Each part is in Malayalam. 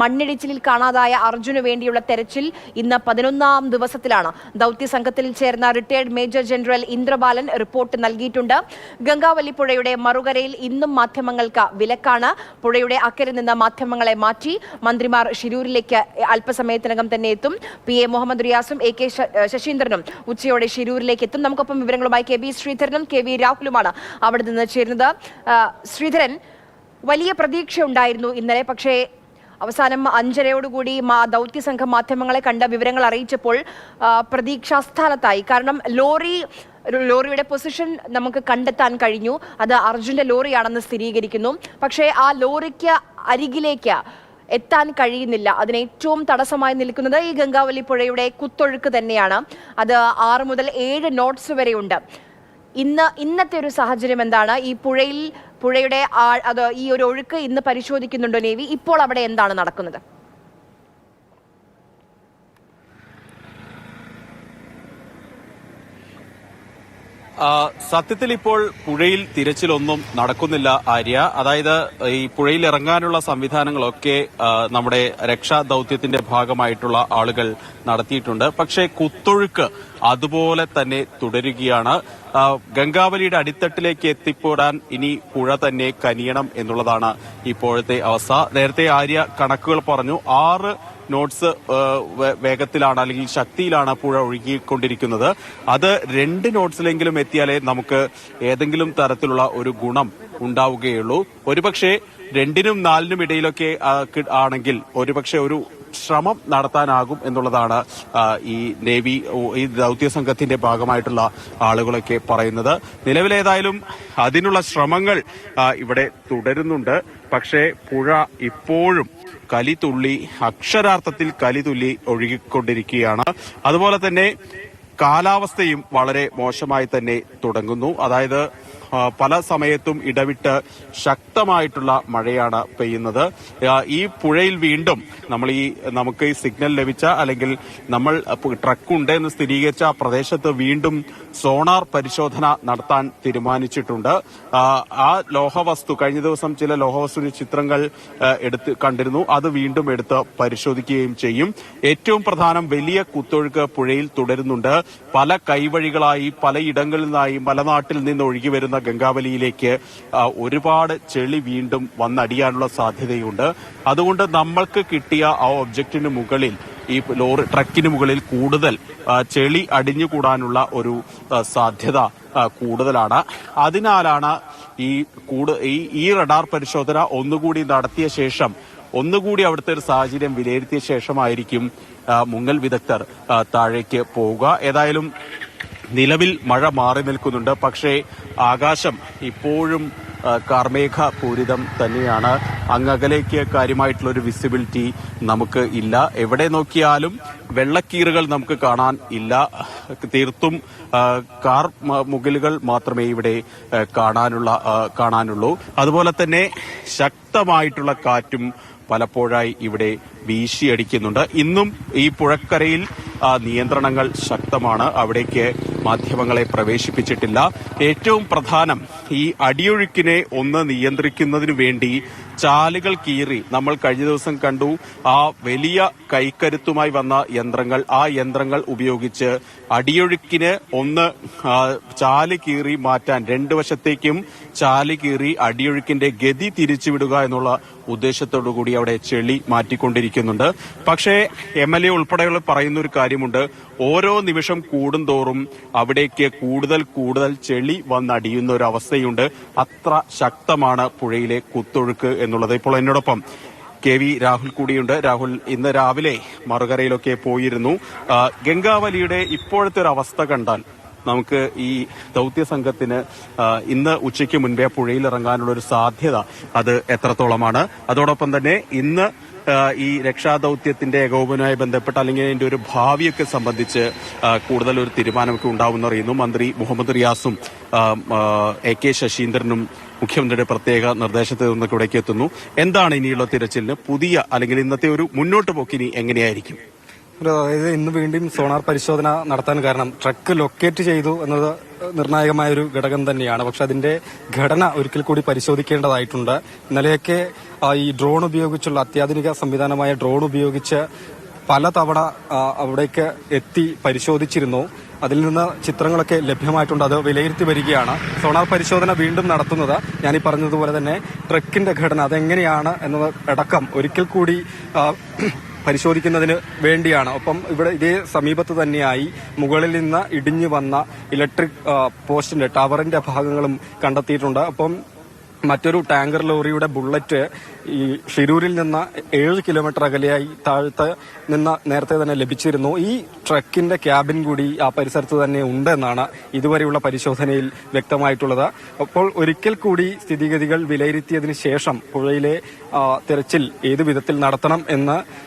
മണ്ണിടിച്ചിലിൽ കാണാതായ അർജുന് വേണ്ടിയുള്ള തെരച്ചിൽ ഇന്ന് പതിനൊന്നാം ദിവസത്തിലാണ്. ദൗത്യ സംഘത്തിൽ ചേർന്ന retired major general Indrabalan report നൽകിയിട്ടുണ്ട്. ഗംഗാവലി പുഴയുടെ മറുകരയിൽ ഇന്നും മാധ്യമങ്ങൾക്ക് വിലക്കാണ്. പുഴയുടെ അക്കരെ നിന്ന് മാധ്യമങ്ങളെ മാറ്റി മന്ത്രിമാർ ഷിരൂരിലേക്ക് അല്പസമയത്തിനകം തന്നെ എത്തും. പി എ മുഹമ്മദ് റിയാസും എ കെ ശശീന്ദ്രനും ഉച്ചയോടെ ഷിരൂരിലേക്ക് എത്തും. നമുക്കൊപ്പം വിവരങ്ങളുമായി കെ ബി ശ്രീധരനും കെ വി രാഹുലുമാണ് അവിടെ നിന്ന് ചേരുന്നത് ശ്രീധരൻ വലിയ പ്രതീക്ഷ ഉണ്ടായിരുന്നു ഇന്നലെ പക്ഷേ അവസാനം അഞ്ചരയോടുകൂടി മാ ദൗത്യ സംഘം മാധ്യമങ്ങളെ കണ്ട വിവരങ്ങൾ അറിയിച്ചപ്പോൾ പ്രതീക്ഷാസ്ഥാനത്തായി കാരണം ലോറി ലോറിയുടെ പൊസിഷൻ നമുക്ക് കണ്ടെത്താൻ കഴിഞ്ഞു. അത് അർജുന്റെ ലോറിയാണെന്ന് സ്ഥിരീകരിക്കുന്നു. പക്ഷേ ആ ലോറിക്ക് അരികിലേക്ക് എത്താൻ കഴിയുന്നില്ല. അതിന് ഏറ്റവും തടസ്സമായി നിൽക്കുന്നത് ഈ ഗംഗാവലി പുഴയുടെ കുത്തൊഴുക്ക് തന്നെയാണ്. അത് ആറ് മുതൽ ഏഴ് നോട്ട്സ് വരെയുണ്ട്. ഇന്ന് ഇന്നത്തെ ഒരു സാഹചര്യം എന്താണ്? ഈ പുഴയിൽ പുഴയുടെ അത് ഈ ഒരു ഒഴുക്ക് ഇന്ന് പരിശോധിക്കുന്നുണ്ടോ നേവി? ഇപ്പോൾ അവിടെ എന്താണ് നടക്കുന്നത്? സത്യത്തിൽ ഇപ്പോൾ പുഴയിൽ തിരച്ചിലൊന്നും നടക്കുന്നില്ല ആര്യ. അതായത് ഈ പുഴയിൽ ഇറങ്ങാനുള്ള സംവിധാനങ്ങളൊക്കെ നമ്മുടെ രക്ഷാ ദൗത്യത്തിന്റെ ഭാഗമായിട്ടുള്ള ആളുകൾ നടത്തിയിട്ടുണ്ട്. പക്ഷേ കുത്തൊഴുക്ക് അതുപോലെ തന്നെ തുടരുകയാണ്. ഗംഗാവലിയുടെ അടിത്തട്ടിലേക്ക് എത്തിപ്പെടാൻ ഇനി പുഴ തന്നെ കനിയണം എന്നുള്ളതാണ് ഇപ്പോഴത്തെ അവസ്ഥ. നേരത്തെ ആര്യ കണക്കുകൾ പറഞ്ഞു ആറ് നോട്ട്സ് വേഗത്തിലാണ് അല്ലെങ്കിൽ ശക്തിയിലാണ് പുഴ ഒഴുകിക്കൊണ്ടിരിക്കുന്നത്. അത് രണ്ട് നോട്ട്സിലെങ്കിലും എത്തിയാലേ നമുക്ക് ഏതെങ്കിലും തരത്തിലുള്ള ഒരു ഗുണം ഉണ്ടാവുകയുള്ളൂ. ഒരുപക്ഷെ രണ്ടിനും നാലിനും ഇടയിലൊക്കെ ആണെങ്കിൽ ഒരുപക്ഷെ ഒരു ശ്രമം നടത്താനാകും എന്നുള്ളതാണ് ഈ നേവി ഈ ദൗത്യ സംഘത്തിന്റെ ഭാഗമായിട്ടുള്ള ആളുകളൊക്കെ പറയുന്നത്. നിലവിലേതായാലും അതിനുള്ള ശ്രമങ്ങൾ ഇവിടെ തുടരുന്നുണ്ട്. പക്ഷേ പുഴ ഇപ്പോഴും കലിതുള്ളി അക്ഷരാർത്ഥത്തിൽ കലിതുള്ളി ഒഴുകിക്കൊണ്ടിരിക്കുകയാണ്. അതുപോലെ തന്നെ കാലാവസ്ഥയും വളരെ മോശമായി തന്നെ തുടങ്ങുന്നു. അതായത് പല സമയത്തും ഇടവിട്ട് ശക്തമായിട്ടുള്ള മഴയാണ് പെയ്യുന്നത്. ഈ പുഴയിൽ വീണ്ടും നമ്മൾ ഈ നമുക്ക് ഈ സിഗ്നൽ ലഭിച്ച അല്ലെങ്കിൽ നമ്മൾ ട്രക്ക് ഉണ്ട് എന്ന് സ്ഥിരീകരിച്ച പ്രദേശത്ത് വീണ്ടും സോണാർ പരിശോധന നടത്താൻ തീരുമാനിച്ചിട്ടുണ്ട്. ആ, ആ ലോഹവസ്തു കഴിഞ്ഞ ദിവസം ചില ലോഹവസ്തു ചിത്രങ്ങൾ എടുത്ത് കണ്ടിരുന്നു. അത് വീണ്ടും എടുത്ത് പരിശോധിക്കുകയും ചെയ്യും. ഏറ്റവും പ്രധാനം വലിയ കുത്തൊഴുക്ക് പുഴയിൽ തുടരുന്നുണ്ട്. പല കൈവഴികളായി പലയിടങ്ങളിൽ നിന്നായി മലനാട്ടിൽ നിന്ന് ഒഴുകി വരുന്ന ഗംഗാവലിയിലേക്ക് ഒരുപാട് ചെളി വീണ്ടും വന്നടിയാനുള്ള സാധ്യതയുണ്ട്. അതുകൊണ്ട് നമ്മൾക്ക് കിട്ടിയ ആ ഒബ്ജക്റ്റിന് മുകളിൽ ഈ ലോറി ട്രക്കിന് മുകളിൽ കൂടുതൽ ചെളി അടിഞ്ഞുകൂടാനുള്ള ഒരു സാധ്യത കൂടുതലാണ്. അതിനാലാണ് ഈ കൂടു ഈ ഈ റഡാർ പരിശോധന ഒന്നുകൂടി നടത്തിയ ശേഷം ഒന്നുകൂടി അവിടുത്തെ ഒരു സാഹചര്യം വിലയിരുത്തിയ ശേഷമായിരിക്കും മുങ്ങൽ വിദഗ്ധർ താഴേക്ക് പോവുക. ഏതായാലും നിലവിൽ മഴ മാറി നിൽക്കുന്നുണ്ട്. പക്ഷേ ആകാശം ഇപ്പോഴും കാർമേഘ പൂരിതം തന്നെയാണ്. അങ്ങകലേക്ക് കാര്യമായിട്ടുള്ള ഒരു വിസിബിലിറ്റി നമുക്ക് ഇല്ല. എവിടെ നോക്കിയാലും വെള്ളക്കീറുകൾ നമുക്ക് കാണാൻ ഇല്ല. തീർത്തും കാർ മുകിലുകൾ മാത്രമേ ഇവിടെ കാണാനുള്ള കാണാനുള്ളൂ. അതുപോലെ തന്നെ ശക്തമായിട്ടുള്ള കാറ്റും പലപ്പോഴായി ഇവിടെ വീശിയടിക്കുന്നുണ്ട്. ഇന്നും ഈ പുഴക്കരയിൽ നിയന്ത്രണങ്ങൾ ശക്തമാണ്. അവിടേക്ക് മാധ്യമങ്ങളെ പ്രവേശിപ്പിച്ചിട്ടില്ല. ഏറ്റവും പ്രധാനം ഈ അടിയൊഴുക്കിനെ ഒന്ന് നിയന്ത്രിക്കുന്നതിനു വേണ്ടി ചാലുകൾ കീറി നമ്മൾ കഴിഞ്ഞ ദിവസം കണ്ടു ആ വലിയ കൈക്കരുത്തുമായി വന്ന യന്ത്രങ്ങൾ. ആ യന്ത്രങ്ങൾ ഉപയോഗിച്ച് അടിയൊഴുക്കിന് ഒന്ന് ചാൽ കീറി മാറ്റാൻ രണ്ടു വശത്തേക്കും ചാൽ കീറി അടിയൊഴുക്കിന്റെ ഗതി തിരിച്ചുവിടുക എന്നുള്ള ഉദ്ദേശത്തോടു കൂടി അവിടെ ചെളി മാറ്റിക്കൊണ്ടിരിക്കുന്നുണ്ട്. പക്ഷേ എം എൽ എ ഉൾപ്പെടെയുള്ള പറയുന്ന ഒരു കാര്യമുണ്ട്. ഓരോ നിമിഷം കൂടുന്തോറും അവിടേക്ക് കൂടുതൽ കൂടുതൽ ചെളി വന്നടിയുന്ന ഒരു അവസ്ഥയുണ്ട്. അത്ര ശക്തമാണ് പുഴയിലെ കുത്തൊഴുക്ക് എന്നുള്ളത്. ഇപ്പോൾ എന്നോടൊപ്പം കെ വി രാഹുൽ കൂടിയുണ്ട്. രാഹുൽ ഇന്ന് രാവിലെ മറുകരയിലൊക്കെ പോയിരുന്നു. ഗംഗാവലിയുടെ ഇപ്പോഴത്തെ ഒരു അവസ്ഥ കണ്ടാൽ നമുക്ക് ഈ ദൗത്യ സംഘത്തിന് ഇന്ന് ഉച്ചയ്ക്ക് മുൻപേ പുഴയിൽ ഇറങ്ങാനുള്ള ഒരു സാധ്യത അത് എത്രത്തോളമാണ്. അതോടൊപ്പം തന്നെ ഇന്ന് ഈ രക്ഷാദൌത്യത്തിന്റെ ഏകോപനവുമായി ബന്ധപ്പെട്ട് അല്ലെങ്കിൽ അതിന്റെ ഒരു ഭാവിയൊക്കെ സംബന്ധിച്ച് കൂടുതൽ ഒരു തീരുമാനമൊക്കെ ഉണ്ടാവുമെന്നറിയുന്നു മന്ത്രി മുഹമ്മദ് റിയാസും എ കെ ശശീന്ദ്രനും മുഖ്യമന്ത്രിയുടെ പ്രത്യേക നിർദ്ദേശത്തിൽ നിന്നൊക്കെ ഇവിടേക്ക് എത്തുന്നു. എന്താണ് ഇനിയുള്ള തിരച്ചിലിന് പുതിയ അല്ലെങ്കിൽ ഇന്നത്തെ ഒരു മുന്നോട്ട് പോക്കിനി എങ്ങനെയായിരിക്കും? അതായത് ഇന്ന് വീണ്ടും സോണാർ പരിശോധന നടത്താൻ കാരണം ട്രക്ക് ലൊക്കേറ്റ് ചെയ്തു എന്നത് നിർണായകമായ ഒരു ഘടകം തന്നെയാണ്. പക്ഷെ അതിന്റെ ഘടന ഒരിക്കൽ കൂടി പരിശോധിക്കേണ്ടതായിട്ടുണ്ട്. ഇന്നലെയൊക്കെ ഈ ഡ്രോൺ ഉപയോഗിച്ചുള്ള അത്യാധുനിക സംവിധാനമായ ഡ്രോൺ ഉപയോഗിച്ച് പലതവണ അവിടേക്ക് എത്തി പരിശോധിച്ചിരുന്നു. അതിൽ നിന്ന് ചിത്രങ്ങളൊക്കെ ലഭ്യമായിട്ടുണ്ട്. അത് വിലയിരുത്തി വരികയാണ്. സോണാർ പരിശോധന വീണ്ടും നടത്തുന്നത്. ഞാൻ ഈ പറഞ്ഞതുപോലെ തന്നെ ട്രക്കിന്റെ ഘടന അതെങ്ങനെയാണ് എന്നത് അടക്കം ഒരിക്കൽ കൂടി പരിശോധിക്കുന്നതിന് വേണ്ടിയാണ്. ഒപ്പം ഇവിടെ ഇതേ സമീപത്ത് തന്നെയായി മുകളിൽ നിന്ന് ഇടിഞ്ഞു വന്ന ഇലക്ട്രിക് പോസ്റ്റിന്റെ ടവറിന്റെ ഭാഗങ്ങളും കണ്ടെത്തിയിട്ടുണ്ട്. അപ്പം മറ്റൊരു ടാങ്കർ ലോറിയുടെ ബുള്ളറ്റ് ഈ ഷിരൂരിൽ നിന്ന് ഏഴ് കിലോമീറ്റർ അകലെയായി താഴത്ത് നിന്ന് നേരത്തെ തന്നെ ലഭിച്ചിരുന്നു. ഈ ട്രക്കിന്റെ ക്യാബിൻ കൂടി ആ പരിസരത്ത് തന്നെ ഉണ്ടെന്നാണ് ഇതുവരെയുള്ള പരിശോധനയിൽ വ്യക്തമായിട്ടുള്ളത്. അപ്പോൾ ഒരിക്കൽ കൂടി സ്ഥിതിഗതികൾ വിലയിരുത്തിയതിനു ശേഷം പുഴയിലെ തിരച്ചിൽ ഏതു വിധത്തിൽ നടത്തണം എന്ന്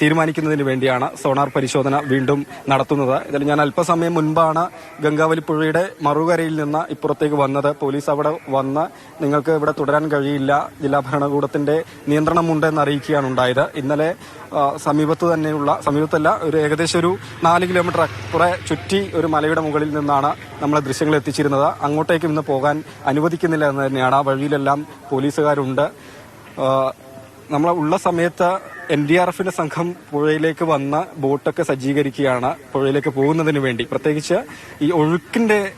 തീരുമാനിക്കുന്നതിന് വേണ്ടിയാണ് സോണാർ പരിശോധന വീണ്ടും നടത്തുന്നത്. ഇതിൽ ഞാൻ അല്പസമയം മുൻപാണ് ഗംഗാവലി പുഴയുടെ മറുകരയിൽ നിന്ന് ഇപ്പുറത്തേക്ക് വന്നത്. പോലീസ് അവിടെ വന്ന് നിങ്ങൾക്ക് ഇവിടെ തുടരാൻ കഴിയില്ല. ജില്ലാ ഭരണകൂടത്തിന്റെ നിയന്ത്രണമുണ്ടെന്ന് അറിയിക്കുകയാണ് ഉണ്ടായത്. ഇന്നലെ സമീപത്ത് തന്നെയുള്ള സമീപത്തല്ല ഒരു ഏകദേശം ഒരു നാല് കിലോമീറ്റർ കുറെ ചുറ്റി ഒരു മലയുടെ മുകളിൽ നിന്നാണ് നമ്മൾ ദൃശ്യങ്ങൾ എത്തിച്ചിരുന്നത്. അങ്ങോട്ടേക്ക് ഇന്ന് പോകാൻ അനുവദിക്കുന്നില്ല എന്ന് തന്നെയാണ്. ആ വഴിയിലെല്ലാം പോലീസുകാരുണ്ട്. നമ്മൾ ഉള്ള സമയത്ത് എൻ ഡി ആർ എഫിന്റെ സംഘം പുഴയിലേക്ക് വന്ന ബോട്ടൊക്കെ സജ്ജീകരിക്കുകയാണ് പുഴയിലേക്ക് പോകുന്നതിന് വേണ്ടി. പ്രത്യേകിച്ച് ഈ ഒഴുക്കിന്റെ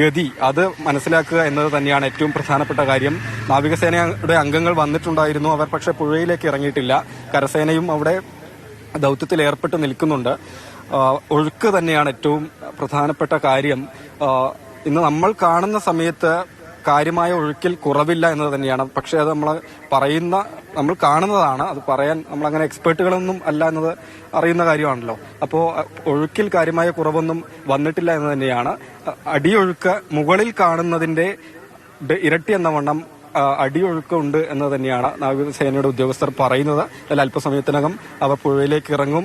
ഗതി അത് മനസ്സിലാക്കുക എന്നത് തന്നെയാണ് ഏറ്റവും പ്രധാനപ്പെട്ട കാര്യം. നാവികസേനയുടെ അംഗങ്ങൾ വന്നിട്ടുണ്ടായിരുന്നു. അവർ പക്ഷെ പുഴയിലേക്ക് ഇറങ്ങിയിട്ടില്ല. കരസേനയും അവിടെ ദൗത്യത്തിൽ ഏർപ്പെട്ട് നിൽക്കുന്നുണ്ട്. ഒഴുക്ക് തന്നെയാണ് ഏറ്റവും പ്രധാനപ്പെട്ട കാര്യം. ഇന്ന് നമ്മൾ കാണുന്ന സമയത്ത് കാര്യമായ ഒഴുക്കിൽ കുറവില്ല എന്ന് തന്നെയാണ്. പക്ഷേ അത് നമ്മൾ പറയുന്ന നമ്മൾ കാണുന്നതാണ്. അത് പറയാൻ നമ്മൾ അങ്ങനെ എക്സ്പേർട്ടുകളൊന്നും അല്ല എന്നത് അറിയുന്ന കാര്യമാണല്ലോ. അപ്പോൾ ഒഴുക്കിൽ കാര്യമായ കുറവൊന്നും വന്നിട്ടില്ല എന്ന് തന്നെയാണ്. അടിയൊഴുക്ക് മുകളിൽ കാണുന്നതിന്റെ ഇരട്ടി എന്ന വണ്ണം അടിയൊഴുക്കുണ്ട് എന്ന് തന്നെയാണ് നാവികസേനയുടെ ഉദ്യോഗസ്ഥർ പറയുന്നത്. അതിൽ അല്പസമയത്തിനകം അവർ പുഴയിലേക്ക് ഇറങ്ങും.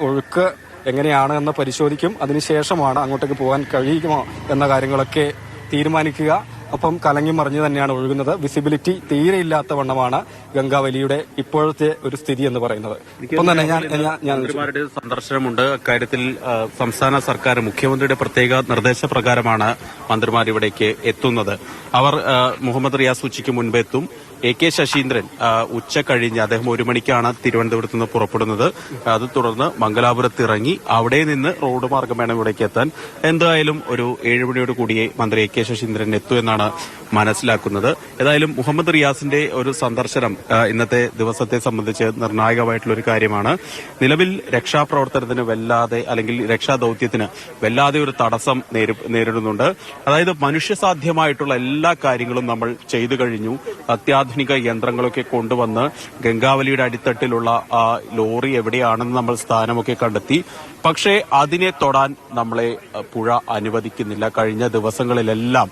ഒഴുക്ക് എങ്ങനെയാണ് എന്ന് പരിശോധിക്കും. അതിനുശേഷമാണ് അങ്ങോട്ടേക്ക് പോകാൻ കഴിയുമോ എന്ന കാര്യങ്ങളൊക്കെ തീരുമാനിക്കുക. ഒപ്പം കലങ്ങി മറിഞ്ഞു തന്നെയാണ് ഒഴുകുന്നത്. വിസിബിലിറ്റി തീരെ ഇല്ലാത്ത വണ്ണമാണ് ഗംഗാവലിയുടെ ഇപ്പോഴത്തെ ഒരു സ്ഥിതി എന്ന് പറയുന്നത്. ഇപ്പം തന്നെ ഞാൻ ഞാൻ- സന്ദർശനമുണ്ട്. അക്കാര്യത്തിൽ സംസ്ഥാന സർക്കാർ മുഖ്യമന്ത്രിയുടെ പ്രത്യേക നിർദ്ദേശപ്രകാരമാണ് മന്ത്രിമാർ ഇവിടേക്ക് എത്തുന്നത്. അവർ മുഹമ്മദ് റിയാസ് ഉച്ചയ്ക്ക് മുൻപ് എത്തും. എ കെ ശശീന്ദ്രൻ ഉച്ച കഴിഞ്ഞ് അദ്ദേഹം ഒരു മണിക്കാണ് തിരുവനന്തപുരത്ത് നിന്ന് പുറപ്പെടുന്നത്. അത് തുടർന്ന് മംഗലാപുരത്ത് ഇറങ്ങി അവിടെ നിന്ന് റോഡ് മാർഗം വേണം ഇവിടേക്ക് എത്താൻ എന്തായാലും ഒരു ഏഴുമണിയോട് കൂടിയേ മന്ത്രി എ കെ ശശീന്ദ്രൻ എത്തൂ എന്നാണ് മനസ്സിലാക്കുന്നത്. ഏതായാലും മുഹമ്മദ് റിയാസിന്റെ ഒരു സന്ദർശനം ഇന്നത്തെ ദിവസത്തെ സംബന്ധിച്ച് നിർണായകമായിട്ടുള്ള ഒരു കാര്യമാണ്. നിലവിൽ രക്ഷാപ്രവർത്തനത്തിന് വല്ലാതെ അല്ലെങ്കിൽ രക്ഷാദൌത്യത്തിന് വല്ലാതെ ഒരു തടസ്സം നേരി- നേരിടുന്നുണ്ട്. അതായത് മനുഷ്യസാധ്യമായിട്ടുള്ള എല്ലാ കാര്യങ്ങളും നമ്മൾ ചെയ്തു കഴിഞ്ഞു. അത്യാധുനിക യന്ത്രങ്ങളൊക്കെ കൊണ്ടുവന്ന് ഗംഗാവലിയുടെ അടിത്തട്ടിലുള്ള ആ ലോറി എവിടെയാണെന്ന് നമ്മൾ സ്ഥാനമൊക്കെ കണ്ടെത്തി. പക്ഷേ അതിനെ തൊടാൻ നമ്മളെ പുഴ അനുവദിക്കുന്നില്ല. കഴിഞ്ഞ ദിവസങ്ങളിലെല്ലാം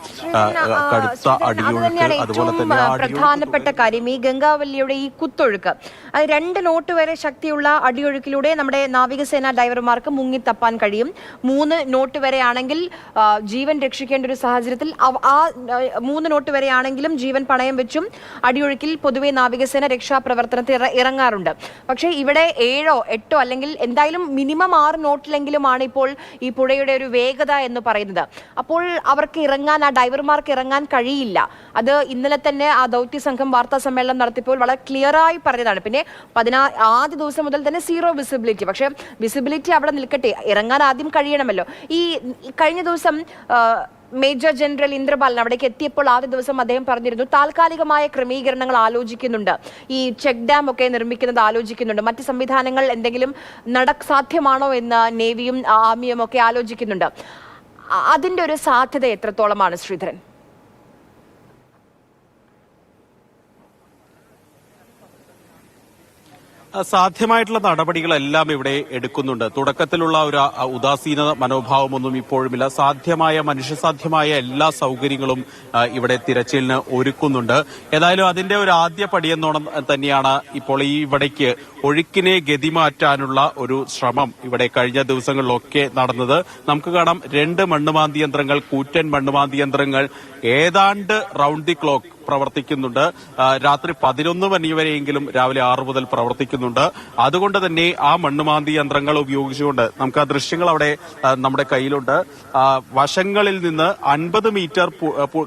കടുത്ത അടിയൊഴുക്ക് അതുപോലെ തന്നെ പ്രധാനപ്പെട്ട കാര്യം ഈ ഗംഗാവല്ലിയുടെ ഈ കുത്തൊഴുക്ക്. അത് രണ്ട് നോട്ട് വരെ ശക്തിയുള്ള അടിയൊഴുക്കിലൂടെ നമ്മുടെ നാവികസേന ഡൈവർമാർക്ക് മുങ്ങിത്തപ്പാൻ കഴിയും. മൂന്ന് നോട്ട് വരെ ആണെങ്കിൽ ജീവൻ രക്ഷിക്കേണ്ട ഒരു സാഹചര്യത്തിൽ ആ മൂന്ന് നോട്ട് വരെ ആണെങ്കിലും ജീവൻ പണയം വെച്ചും അടിയൊഴുക്കിൽ പൊതുവെ നാവികസേന രക്ഷാപ്രവർത്തനത്തിൽ ഇറ- ഇറങ്ങാറുണ്ട്. പക്ഷേ ഇവിടെ ഏഴോ എട്ടോ അല്ലെങ്കിൽ എന്തായാലും മിനിമം ആറ് നോട്ടിലെങ്കിലുമാണ് ഇപ്പോൾ ഈ പുഴയുടെ ഒരു വേഗത എന്ന് പറയുന്നത്. അപ്പോൾ അവർക്ക് ഇറങ്ങാൻ ആ ഡൈവർമാർക്ക് ഇറങ്ങാൻ കഴിയില്ല. അത് ഇന്നലെ തന്നെ ആ ദൗത്യ സംഘം വാർത്താ സമ്മേളനം നടത്തിയപ്പോൾ വളരെ ക്ലിയറായി പറഞ്ഞതാണ്. പിന്നെ പതിനാ ആദ്യ ദിവസം മുതൽ തന്നെ സീറോ വിസിബിലിറ്റി പക്ഷേ വിസിബിലിറ്റി അവിടെ നിൽക്കട്ടെ. ഇറങ്ങാൻ ആദ്യം കഴിയണമല്ലോ. ഈ കഴിഞ്ഞ ദിവസം മേജർ ജനറൽ ഇന്ദ്രപാലൻ അവിടേക്ക് എത്തിയപ്പോൾ ആദ്യ ദിവസം അദ്ദേഹം പറഞ്ഞിരുന്നു താൽക്കാലികമായ ക്രമീകരണങ്ങൾ ആലോചിക്കുന്നുണ്ട്. ഈ ചെക്ക് ഡാം ഒക്കെ നിർമ്മിക്കുന്നത് ആലോചിക്കുന്നുണ്ട്. മറ്റ് സംവിധാനങ്ങൾ എന്തെങ്കിലും നട സാധ്യമാണോ എന്ന് നേവിയും ആർമിയും ഒക്കെ ആലോചിക്കുന്നുണ്ട്. അതിന്റെ ഒരു സാധ്യത എത്രത്തോളമാണ് ശ്രീധരൻ? സാധ്യമായിട്ടുള്ള നടപടികളെല്ലാം ഇവിടെ എടുക്കുന്നുണ്ട്. തുടക്കത്തിലുള്ള ഒരു ഉദാസീന മനോഭാവമൊന്നും ഇപ്പോഴുമില്ല. സാധ്യമായ മനുഷ്യസാധ്യമായ എല്ലാ സൗകര്യങ്ങളും ഇവിടെ തിരച്ചിലിന് ഒരുക്കുന്നുണ്ട്. ഏതായാലും അതിന്റെ ഒരു ആദ്യ പടിയെന്നോണം തന്നെയാണ് ഇപ്പോൾ ഈ ഇവിടേക്ക് ഒഴുക്കിനെ ഗതിമാറ്റാനുള്ള ഒരു ശ്രമം ഇവിടെ കഴിഞ്ഞ ദിവസങ്ങളിലൊക്കെ നടന്നത്. നമുക്ക് കാണാം രണ്ട് മണ്ണുമാന്തി യന്ത്രങ്ങൾ കൂറ്റൻ മണ്ണുമാന്തി യന്ത്രങ്ങൾ ഏതാണ്ട് റൗണ്ട് ദി ക്ലോക്ക് പ്രവർത്തിക്കുന്നുണ്ട്. രാത്രി പതിനൊന്ന് മണി വരെയെങ്കിലും രാവിലെ ആറ് മുതൽ പ്രവർത്തിക്കുന്നുണ്ട്. അതുകൊണ്ട് തന്നെ ആ മണ്ണുമാന്തി യന്ത്രങ്ങൾ ഉപയോഗിച്ചുകൊണ്ട് നമുക്ക് ആ ദൃശ്യങ്ങൾ അവിടെ നമ്മുടെ കയ്യിലുണ്ട്. വശങ്ങളിൽ നിന്ന് അൻപത് മീറ്റർ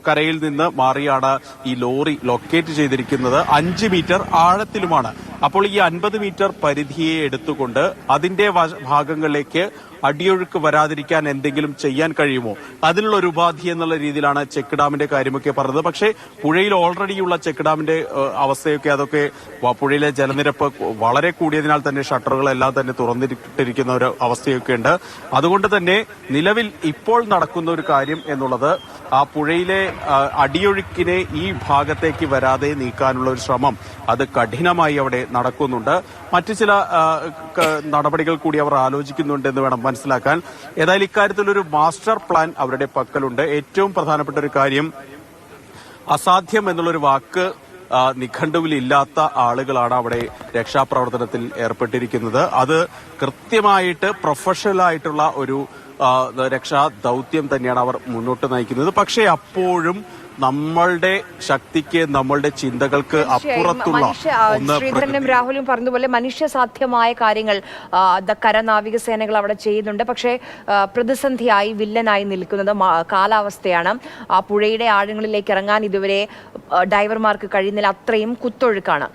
കരയിൽ നിന്ന് മാറിയാണ് ഈ ലോറി ലൊക്കേറ്റ് ചെയ്തിരിക്കുന്നത്. അഞ്ച് മീറ്റർ ആഴത്തിലുമാണ്. അപ്പോൾ ഈ അൻപത് മീറ്റർ പരിധിയെ എടുത്തുകൊണ്ട് അതിന്റെ ഭാഗങ്ങളിലേക്ക് അടിയൊഴുക്ക് വരാതിരിക്കാൻ എന്തെങ്കിലും ചെയ്യാൻ കഴിയുമോ? അതിനുള്ള ഒരു ഉപാധി എന്നുള്ള രീതിയിലാണ് ചെക്ക് ഡാമിന്റെ കാര്യമൊക്കെ പറഞ്ഞത്. പക്ഷേ പുഴയിൽ ഓൾറെഡിയുള്ള ചെക്ക് ഡാമിന്റെ അവസ്ഥയൊക്കെ അതൊക്കെ പുഴയിലെ ജലനിരപ്പ് വളരെ കൂടിയതിനാൽ തന്നെ ഷട്ടറുകളെല്ലാം തന്നെ തുറന്നിട്ടിരിക്കുന്ന ഒരു അവസ്ഥയൊക്കെ ഉണ്ട്. അതുകൊണ്ട് തന്നെ നിലവിൽ ഇപ്പോൾ നടക്കുന്ന ഒരു കാര്യം എന്നുള്ളത് ആ പുഴയിലെ അടിയൊഴുക്കിനെ ഈ ഭാഗത്തേക്ക് വരാതെ നീക്കാനുള്ള ഒരു ശ്രമം അത് കഠിനമായി അവിടെ നടക്കുന്നുണ്ട്. മറ്റു ചില നടപടികൾ കൂടി അവർ ആലോചിക്കുന്നുണ്ടെന്ന് വേണം മനസ്സിലാക്കാൻ. ഏതായാലും ഇക്കാര്യത്തിൽ ഒരു മാസ്റ്റർ പ്ലാൻ അവരുടെ പക്കലുണ്ട്. ഏറ്റവും പ്രധാനപ്പെട്ട ഒരു കാര്യം അസാധ്യം എന്നുള്ളൊരു വാക്ക് നിഘണ്ടുവിലില്ലാത്ത ആളുകളാണ് അവിടെ രക്ഷാപ്രവർത്തനത്തിൽ ഏർപ്പെട്ടിരിക്കുന്നത്. അത് കൃത്യമായിട്ട് പ്രൊഫഷണലായിട്ടുള്ള ഒരു രക്ഷാ ദൗത്യം തന്നെയാണ് അവർ മുന്നോട്ട് നയിക്കുന്നത്. പക്ഷേ അപ്പോഴും നമ്മളുടെ ശക്തിക്ക് നമ്മളുടെ ചിന്തകൾക്ക് അപ്പുറത്തുള്ള ശ്രീധരനും രാഹുലും പറഞ്ഞതുപോലെ മനുഷ്യസാധ്യമായ കാര്യങ്ങൾ കരനാവിക സേനകൾ അവിടെ ചെയ്യുന്നുണ്ട്. പക്ഷേ പ്രതിസന്ധിയായി വില്ലനായി നിൽക്കുന്നത് കാലാവസ്ഥയാണ്. ആ പുഴയുടെ ആഴങ്ങളിലേക്ക് ഇറങ്ങാൻ ഇതുവരെ ഡൈവർമാർക്ക് കഴിയുന്നില്ല. അത്രയും കുത്തൊഴുക്കാണ്.